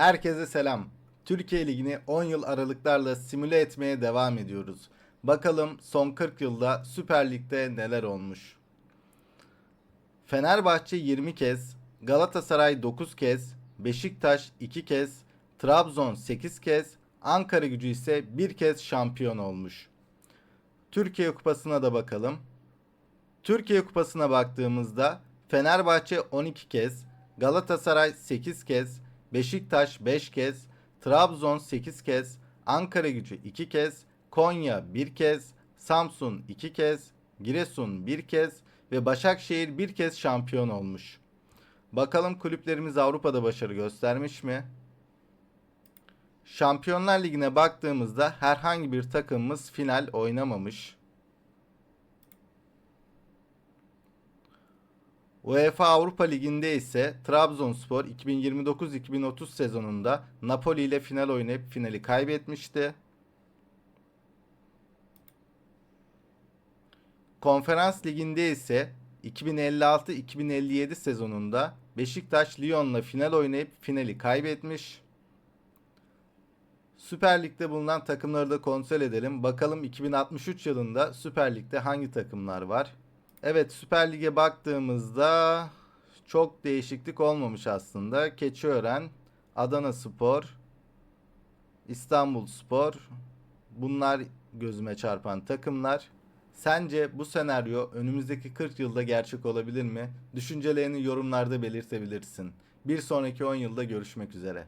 Herkese selam. Türkiye Ligi'ni 10 yıl aralıklarla simüle etmeye devam ediyoruz. Bakalım son 40 yılda Süper Lig'de neler olmuş. Fenerbahçe 20 kez, Galatasaray 9 kez, Beşiktaş 2 kez, Trabzon 8 kez, Ankara Gücü ise 1 kez şampiyon olmuş. Türkiye Kupası'na da bakalım. Türkiye Kupası'na baktığımızda Fenerbahçe 12 kez, Galatasaray 8 kez, Beşiktaş 5 kez, Trabzon 8 kez, Ankara Gücü 2 kez, Konya 1 kez, Samsun 2 kez, Giresun 1 kez ve Başakşehir 1 kez şampiyon olmuş. Bakalım kulüplerimiz Avrupa'da başarı göstermiş mi? Şampiyonlar Ligi'ne baktığımızda herhangi bir takımımız final oynamamış. UEFA Avrupa Ligi'nde ise Trabzonspor 2029-2030 sezonunda Napoli ile final oynayıp finali kaybetmişti. Konferans Ligi'nde ise 2056-2057 sezonunda Beşiktaş Lyon'la final oynayıp finali kaybetmiş. Süper Lig'de bulunan takımları da kontrol edelim. Bakalım 2063 yılında Süper Lig'de hangi takımlar var? Evet Süper Lig'e baktığımızda çok değişiklik olmamış aslında. Keçiören, Adana Spor, İstanbul Spor bunlar gözüme çarpan takımlar. Sence bu senaryo önümüzdeki 40 yılda gerçek olabilir mi? Düşüncelerini yorumlarda belirtebilirsin. Bir sonraki 10 yılda görüşmek üzere.